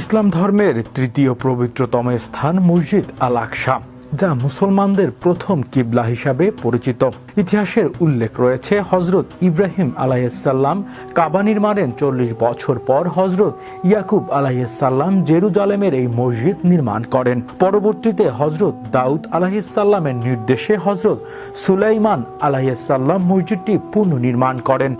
ইসলাম ধর্মের তৃতীয় পবিত্রতম স্থান মসজিদ আল আকসা যা মুসলমানদের প্রথম কিবলা হিসাবে পরিচিত। ইতিহাসের উল্লেখ রয়েছে হজরত ইব্রাহিম আলাইসাল্লাম কাবা নির্মাণের চল্লিশ বছর পর হজরত ইয়াকুব আলাইসাল্লাম জেরুজালেমের এই মসজিদ নির্মাণ করেন। পরবর্তীতে হজরত দাউদ আলাহিসাল্লামের নির্দেশে হজরত সুলাইমান আলাইসাল্লাম মসজিদটি পুনর্নির্মাণ করেন।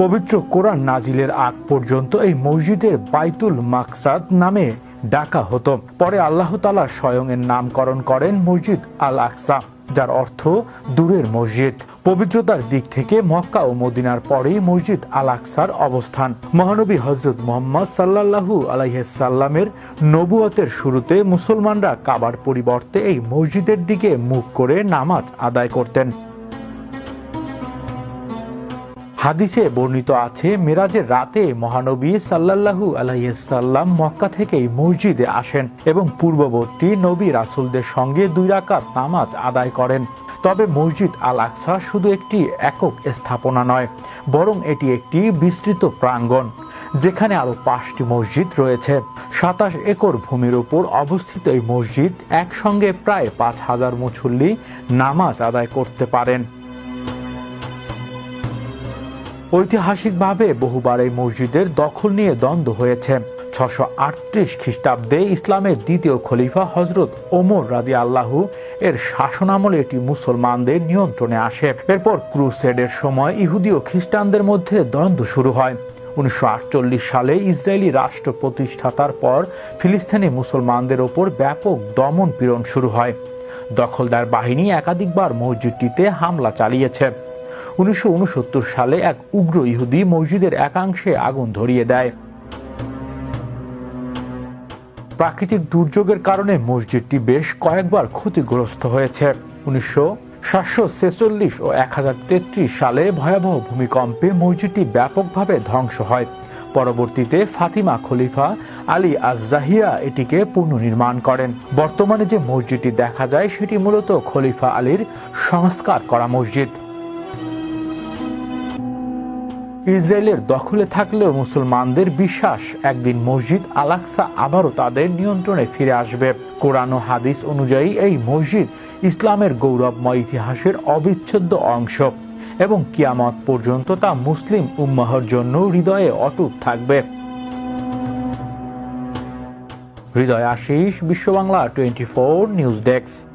পবিত্র কোরআন নাজিলের আগ পর্যন্ত এই মসজিদের বাইতুল মাকসাদ নামে ডাকা হতো। পরে আল্লাহ তালা স্বয়ং এর নামকরণ করেন মসজিদ আল আকসা যার অর্থ দূরের মসজিদ। পবিত্রতার দিক থেকে মক্কা ও মদিনার পরেই মসজিদ আল আকসার অবস্থান। মহানবী হজরত মোহাম্মদ সাল্লাল্লাহু আলাইসাল্লামের নবুয়তের শুরুতে মুসলমানরা কাবার পরিবর্তে এই মসজিদের দিকে মুখ করে নামাজ আদায় করতেন। হাদিসে বর্ণিত আছে, মেরাজের রাতে মহানবী সাল্লাল্লাহু আলাইসাল্লাম মক্কা থেকেই মসজিদে আসেন এবং পূর্ববর্তী নবী রাসুলদের সঙ্গে দুই রাকাত নামাজ আদায় করেন। তবে মসজিদ আল আকসা শুধু একটি একক স্থাপনা নয়, বরং এটি একটি বিস্তৃত প্রাঙ্গণ, যেখানে আরও পাঁচটি মসজিদ রয়েছে। সাতাশ একর ভূমির উপর অবস্থিত এই মসজিদ একসঙ্গে প্রায় পাঁচ হাজার মুসল্লি নামাজ আদায় করতে পারেন। ঐতিহাসিকভাবে বহুবার এই মসজিদের দখল নিয়ে দ্বন্দ্ব হয়েছে। ছশো আটত্রিশ খ্রিস্টাব্দে ইসলামের দ্বিতীয় খলিফা হজরত ওমর রাদি আল্লাহু এর শাসনামলে এটি মুসলমানদের নিয়ন্ত্রণে আসে। এরপর ক্রুসেডের সময় ইহুদি ও খ্রিস্টানদের মধ্যে দ্বন্দ্ব শুরু হয়। উনিশশো আটচল্লিশ সালে ইসরায়েলি রাষ্ট্র প্রতিষ্ঠাতার পর ফিলিস্তিনি মুসলমানদের ওপর ব্যাপক দমন পীড়ন শুরু হয়। দখলদার বাহিনী একাধিকবার মসজিদটিতে হামলা চালিয়েছে। উনিশশো উনসত্তর সালে এক উগ্র ইহুদি মসজিদের একাংশে আগুন ধরিয়ে দেয়। প্রাকৃতিক দুর্যোগের কারণে মসজিদটি বেশ কয়েকবার ক্ষতিগ্রস্ত হয়েছে। উনিশশো সাতশো ছেচল্লিশ ও এক হাজার তেত্রিশ সালে ভয়াবহ ভূমিকম্পে মসজিদটি ব্যাপকভাবে ধ্বংস হয়। পরবর্তীতে ফাতিমা খলিফা আলী আজাহিয়া এটিকে পুনর্নির্মাণ করেন। বর্তমানে যে মসজিদটি দেখা যায়, সেটি মূলত খলিফা আলীর সংস্কার করা মসজিদ। ইসরায়েলের দখলে থাকলেও মুসলমানদের বিশ্বাস একদিন মসজিদ আলাকসা আবারও তাদের নিয়ন্ত্রণে ফিরে আসবে। কোরআন ও হাদিস অনুযায়ী এই মসজিদ ইসলামের গৌরবময় ইতিহাসের অবিচ্ছেদ্য অংশ এবং কিয়ামত পর্যন্ত তা মুসলিম উম্মাহর জন্য হৃদয়ে অটুট থাকবে। Hriday Ashis Biswa Bangla twenty four news desk.